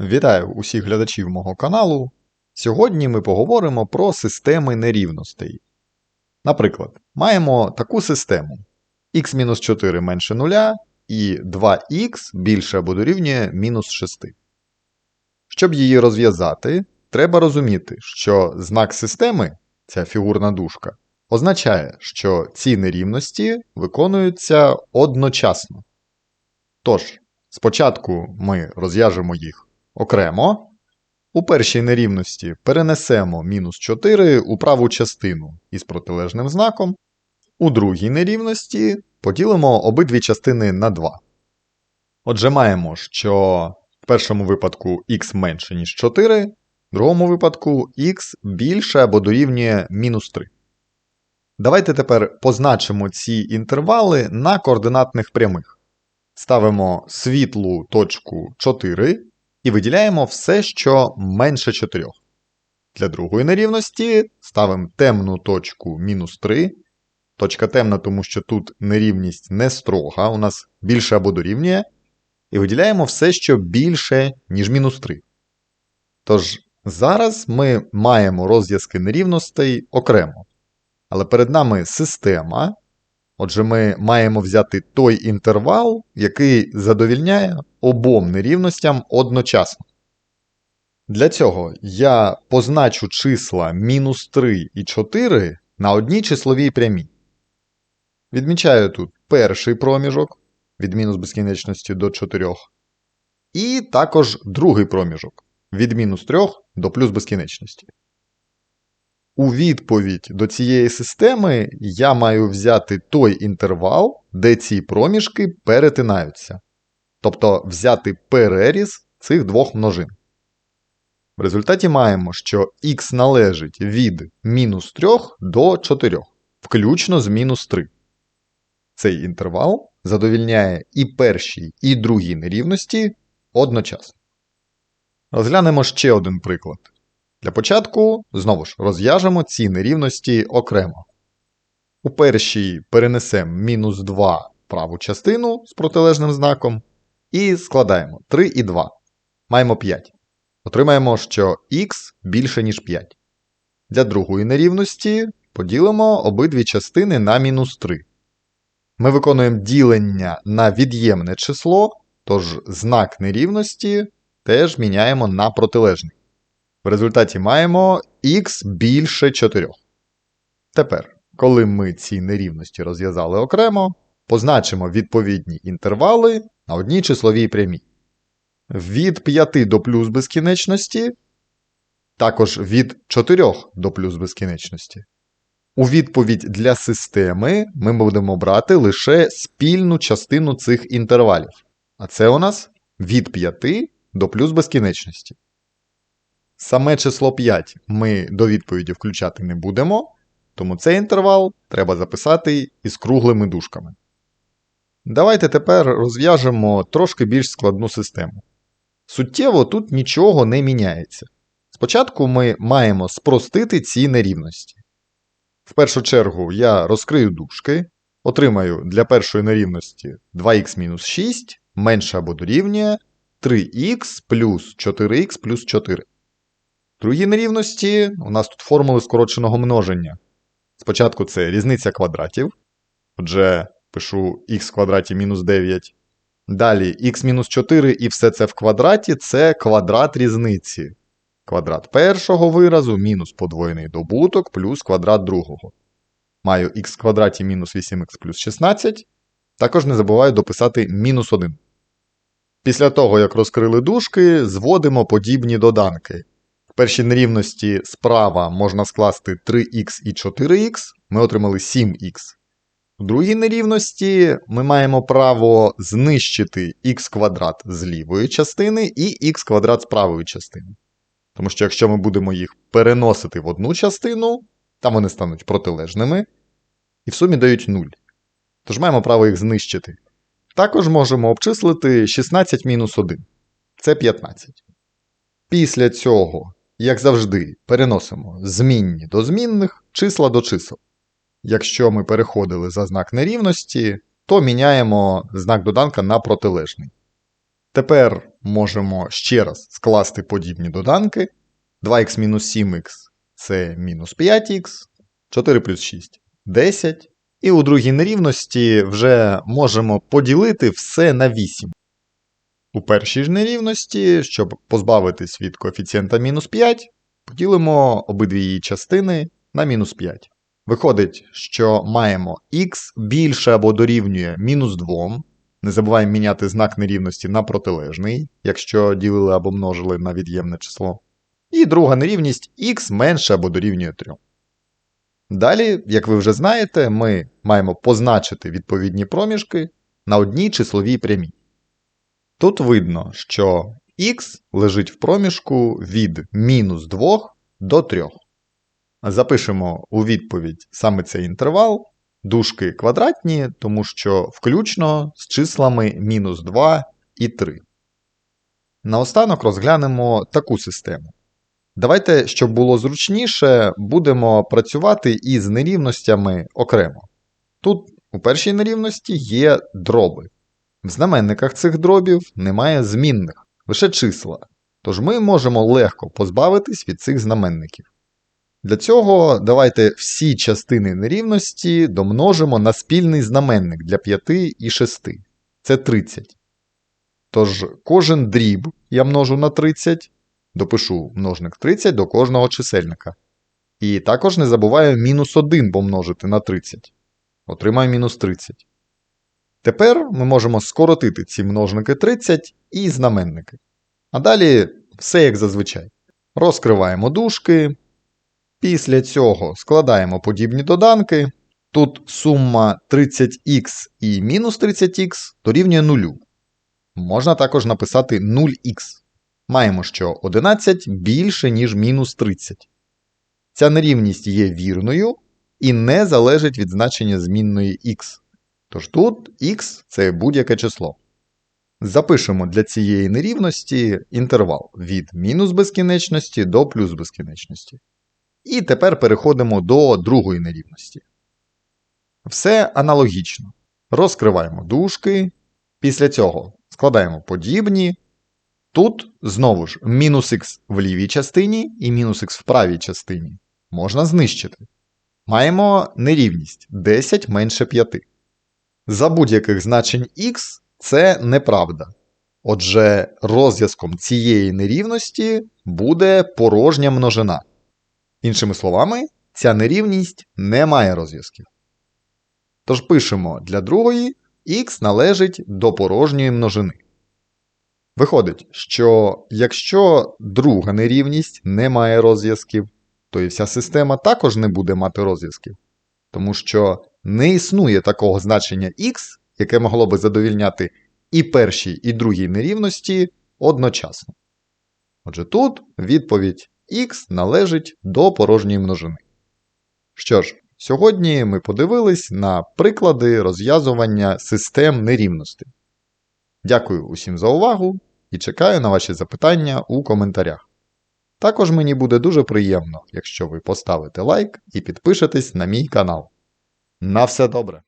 Вітаю усіх глядачів мого каналу. Сьогодні ми поговоримо про системи нерівностей. Наприклад, маємо таку систему x-4 менше 0 і 2х більше або дорівнює мінус 6. Щоб її розв'язати, треба розуміти, що знак системи, ця фігурна дужка, означає, що ці нерівності виконуються одночасно. Тож, спочатку ми розв'яжемо їх окремо. У першій нерівності перенесемо мінус 4 у праву частину із протилежним знаком. У другій нерівності поділимо обидві частини на 2. Отже, маємо, що в першому випадку х менше, ніж 4, в другому випадку х більше або дорівнює мінус 3. Давайте тепер позначимо ці інтервали на координатних прямих. Ставимо світлу точку 4 і виділяємо все, що менше 4. Для другої нерівності ставимо темну точку мінус 3. Точка темна, тому що тут нерівність не строга, у нас більше або дорівнює. І виділяємо все, що більше, ніж мінус 3. Тож, зараз ми маємо розв'язки нерівностей окремо. Але перед нами система. Отже, ми маємо взяти той інтервал, який задовільняє обом нерівностям одночасно. Для цього я позначу числа мінус 3 і 4 на одній числовій прямій. Відмічаю тут перший проміжок від мінус безкінечності до 4, і також другий проміжок від мінус 3 до плюс безкінечності. У відповідь до цієї системи я маю взяти той інтервал, де ці проміжки перетинаються. Тобто взяти переріз цих двох множин. В результаті маємо, що х належить від мінус 3 до 4, включно з мінус 3. Цей інтервал задовільняє і першій, і другій нерівності одночасно. Розглянемо ще один приклад. Для початку, знову ж, розв'яжемо ці нерівності окремо. У першій перенесемо мінус 2 праву частину з протилежним знаком. І складаємо 3 і 2. Маємо 5. Отримаємо, що х більше, ніж 5. Для другої нерівності поділимо обидві частини на мінус 3. Ми виконуємо ділення на від'ємне число, тож знак нерівності теж міняємо на протилежний. В результаті маємо х більше 4. Тепер, коли ми ці нерівності розв'язали окремо, позначимо відповідні інтервали на одній числовій прямій. Від 5 до плюс безкінечності, також від 4 до плюс безкінечності. У відповідь для системи ми будемо брати лише спільну частину цих інтервалів. А це у нас від 5 до плюс безкінечності. Саме число 5 ми до відповіді включати не будемо, тому цей інтервал треба записати із круглими дужками. Давайте тепер розв'яжемо трошки більш складну систему. Суттєво тут нічого не міняється. Спочатку ми маємо спростити ці нерівності. В першу чергу я розкрию дужки, отримаю для першої нерівності 2х-6 менше або дорівнює 3х плюс 4х плюс 4. В другій нерівності у нас тут формули скороченого множення. Спочатку це різниця квадратів. Отже, пишу х квадраті мінус 9. Далі х мінус 4 і все це в квадраті це квадрат різниці. Квадрат першого виразу мінус подвоєний добуток плюс квадрат другого. Маю х квадраті мінус 8х плюс 16. Також не забуваю дописати мінус 1. Після того, як розкрили дужки, зводимо подібні доданки. Першій нерівності справа можна скласти 3х і 4х, ми отримали 7х. В другій нерівності ми маємо право знищити х квадрат з лівої частини і х квадрат з правої частини. Тому що якщо ми будемо їх переносити в одну частину, там вони стануть протилежними, і в сумі дають 0. Тож маємо право їх знищити. Також можемо обчислити 16 мінус 1. Це 15. Після цього, як завжди, переносимо змінні до змінних, числа до чисел. Якщо ми переходили за знак нерівності, то міняємо знак доданка на протилежний. Тепер можемо ще раз скласти подібні доданки. 2х мінус 7х це мінус 5х, 4 плюс 6 10. І у другій нерівності вже можемо поділити все на 8. У першій ж нерівності, щоб позбавитись від коефіцієнта мінус 5, поділимо обидві її частини на мінус 5. Виходить, що маємо х більше або дорівнює мінус 2. Не забуваємо міняти знак нерівності на протилежний, якщо ділили або множили на від'ємне число. І друга нерівність х менше або дорівнює 3. Далі, як ви вже знаєте, ми маємо позначити відповідні проміжки на одній числовій прямій. Тут видно, що х лежить в проміжку від мінус 2 до 3. Запишемо у відповідь саме цей інтервал, дужки квадратні, тому що включно з числами мінус 2 і 3. Наостанок розглянемо таку систему. Давайте, щоб було зручніше, будемо працювати із нерівностями окремо. Тут у першій нерівності є дроби. В знаменниках цих дробів немає змінних, лише числа, тож ми можемо легко позбавитись від цих знаменників. Для цього давайте всі частини нерівності домножимо на спільний знаменник для 5 і 6. Це 30. Тож кожен дріб я множу на 30, допишу множник 30 до кожного чисельника. І також не забуваю мінус 1 помножити на 30. Отримаю мінус 30. Тепер ми можемо скоротити ці множники 30 і знаменники. А далі все як зазвичай. Розкриваємо дужки. Після цього складаємо подібні доданки. Тут сума 30х і мінус 30х дорівнює 0. Можна також написати 0х. Маємо, що 11 більше, ніж мінус 30. Ця нерівність є вірною і не залежить від значення змінної х. Тож тут х це будь-яке число. Запишемо для цієї нерівності інтервал від мінус безкінечності до плюс безкінечності. І тепер переходимо до другої нерівності. Все аналогічно. Розкриваємо дужки. Після цього складаємо подібні. Тут знову ж мінус х в лівій частині і мінус х в правій частині можна знищити. Маємо нерівність 10 менше 5. За будь-яких значень х це неправда. Отже, розв'язком цієї нерівності буде порожня множина. Іншими словами, ця нерівність не має розв'язків. Тож пишемо для другої х належить до порожньої множини. Виходить, що якщо друга нерівність не має розв'язків, то і вся система також не буде мати розв'язків, тому що не існує такого значення х, яке могло би задовільняти і першій, і другій нерівності одночасно. Отже, тут відповідь х належить до порожньої множини. Що ж, сьогодні ми подивились на приклади розв'язування систем нерівностей. Дякую усім за увагу і чекаю на ваші запитання у коментарях. Також мені буде дуже приємно, якщо ви поставите лайк і підпишетесь на мій канал. На все добре!